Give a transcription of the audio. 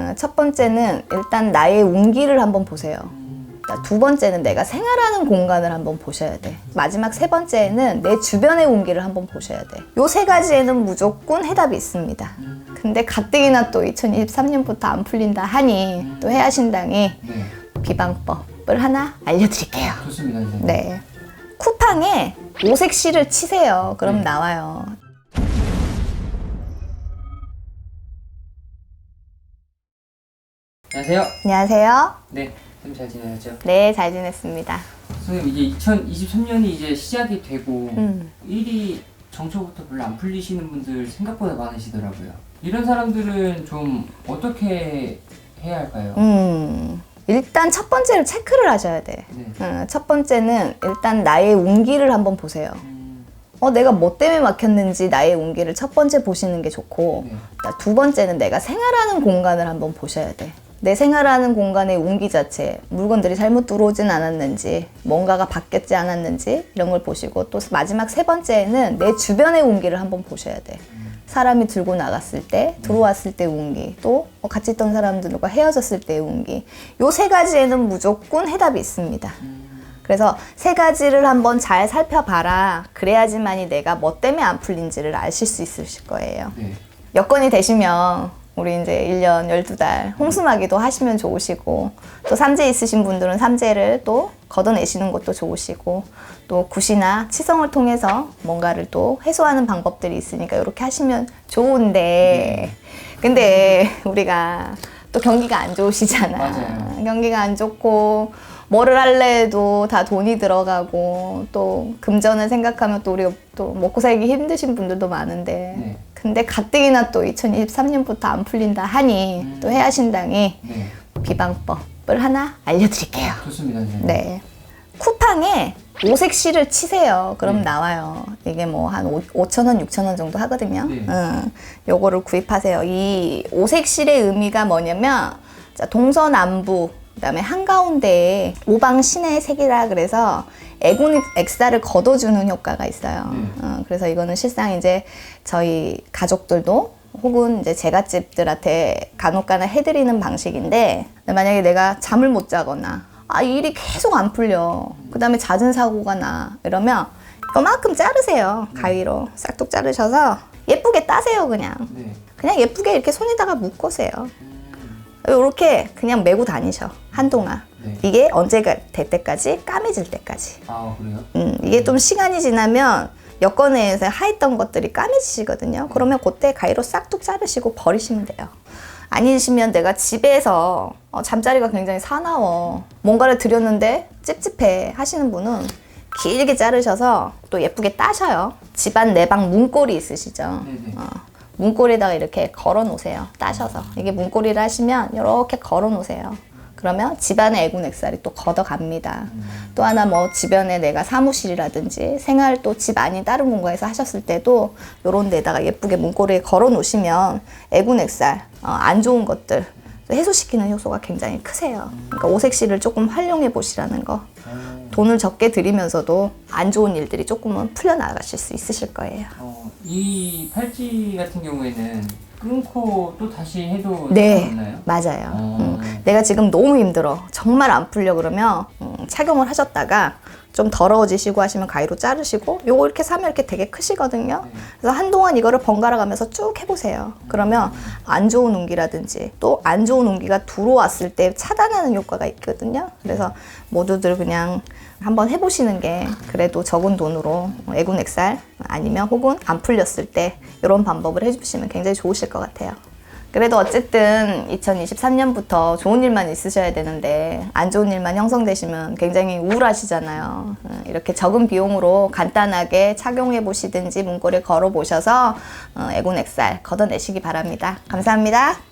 어, 첫 번째는 일단 나의 운기를 한번 보세요. 자, 두 번째는 내가 생활하는 공간을 한번 보셔야 돼. 마지막 세 번째는 내 주변의 운기를 한번 보셔야 돼. 요 세 가지에는 무조건 해답이 있습니다. 근데 가뜩이나 또 2023년부터 안 풀린다 하니 또 해야신당이 네. 비방법을 하나 알려드릴게요. 좋습니다. 네. 쿠팡에 오색 실을 치세요. 그럼 네. 나와요. 안녕하세요. 안녕하세요. 네. 선생님 잘 지내셨죠? 네, 잘 지냈습니다. 선생님 이제 2023년이 이제 시작이 되고 음. 일이 정초부터 별로 안 풀리시는 분들 생각보다 많으시더라고요. 이런 사람들은 좀 어떻게 해야 할까요? 음. 일단 첫 번째로 체크를 하셔야 돼. 네. 어, 첫 번째는 일단 나의 운기를 한번 보세요. 음, 어, 내가 뭐 때문에 막혔는지 나의 운기를 첫 번째 보시는 게 좋고, 네. 자, 두 번째는 내가 생활하는 공간을 한번 보셔야 돼. 내 생활하는 공간의 운기 자체, 물건들이 잘못 들어오진 않았는지, 뭔가가 바뀌었지 않았는지, 이런 걸 보시고, 또 마지막 세 번째는 내 주변의 운기를 한번 보셔야 돼. 사람이 들고 나갔을 때, 들어왔을 때 운기, 또 같이 있던 사람들과 헤어졌을 때의 운기. 요 세 가지에는 무조건 해답이 있습니다. 그래서 세 가지를 한번 잘 살펴봐라. 그래야지만이 내가 뭐 때문에 안 풀린지를 아실 수 있으실 거예요. 네. 여건이 되시면 우리 이제 1년 12달 홍수마기도 하시면 좋으시고 또 삼재 있으신 분들은 삼재를 또 걷어내시는 것도 좋으시고 또 굿이나 치성을 통해서 뭔가를 또 해소하는 방법들이 있으니까 이렇게 하시면 좋은데 근데 우리가 또 경기가 안 좋으시잖아. 맞아요. 경기가 안 좋고 뭐를 할래 해도 다 돈이 들어가고 또 금전을 생각하면 또 우리가 또 먹고 살기 힘드신 분들도 많은데 네. 근데 가뜩이나 또 2023년부터 안 풀린다 하니 또 해야신당이 네. 비방법을 하나 알려드릴게요. 좋습니다. 선생님. 네. 쿠팡에 오색 실을 치세요. 그럼 네. 나와요. 이게 뭐 한 5,000원, 6,000원 정도 하거든요. 네. 응. 요거를 구입하세요. 이 오색 실의 의미가 뭐냐면 자, 동서남북 그 다음에 한가운데에 오방 신의 색이라 그래서 애군 엑사를 걷어주는 효과가 있어요. 네. 어, 그래서 이거는 실상 이제 저희 가족들도 혹은 이제 제갓집들한테 간혹가나 해드리는 방식인데 만약에 내가 잠을 못 자거나 아 일이 계속 안 풀려 그 다음에 잦은 사고가 나 이러면 요만큼 자르세요 가위로 싹둑 자르셔서 예쁘게 따세요 그냥 네. 그냥 예쁘게 이렇게 손에다가 묶으세요 음, 이렇게 그냥 메고 다니셔 한동안 네. 이게 언제가 될 때까지 까매질 때까지 아 그래요? 음, 이게 좀 시간이 지나면 여건에 의해서 하였던 것들이 까매지시거든요. 그러면 그때 가위로 싹둑 자르시고 버리시면 돼요. 아니시면 내가 집에서 어, 잠자리가 굉장히 사나워. 뭔가를 드렸는데 찝찝해 하시는 분은 길게 자르셔서 또 예쁘게 따셔요. 집안 내방 문고리 있으시죠? 네네. 어, 문고리에다가 이렇게 걸어 놓으세요. 따셔서. 이게 문고리를 하시면 이렇게 걸어 놓으세요. 그러면 집안의 애군 액살이 또 걷어갑니다. 또 하나 뭐 주변에 내가 사무실이라든지 생활 또 집 아닌 다른 공간에서 하셨을 때도 요런 데다가 예쁘게 문고리에 걸어 놓으시면 애군 액살, 어, 안 좋은 것들 해소시키는 효소가 굉장히 크세요. 그러니까 오색실을 조금 활용해 보시라는 거. 어, 돈을 적게 들이면서도 안 좋은 일들이 조금은 풀려나가실 수 있으실 거예요. 어, 이 팔찌 같은 경우에는 끊고 또 다시 해도 네, 상관없나요? 맞아요. 어. 음, 내가 지금 너무 힘들어. 정말 안 풀려 그러면 음, 착용을 하셨다가 좀 더러워지시고 하시면 가위로 자르시고 요거 이렇게 사면 이렇게 되게 크시거든요. 네. 그래서 한동안 이거를 번갈아 가면서 쭉 해보세요. 그러면 안 좋은 운기라든지 또 안 좋은 운기가 들어왔을 때 차단하는 효과가 있거든요. 그래서 모두들 그냥 한번 해보시는 게 그래도 적은 돈으로 애군 액살 아니면 혹은 안 풀렸을 때 이런 방법을 해주시면 굉장히 좋으실 것 같아요. 그래도 어쨌든 2023년부터 좋은 일만 있으셔야 되는데 안 좋은 일만 형성되시면 굉장히 우울하시잖아요. 어, 이렇게 적은 비용으로 간단하게 착용해 보시든지 문고리 걸어 보셔서 어, 애군 액살 걷어내시기 바랍니다. 감사합니다.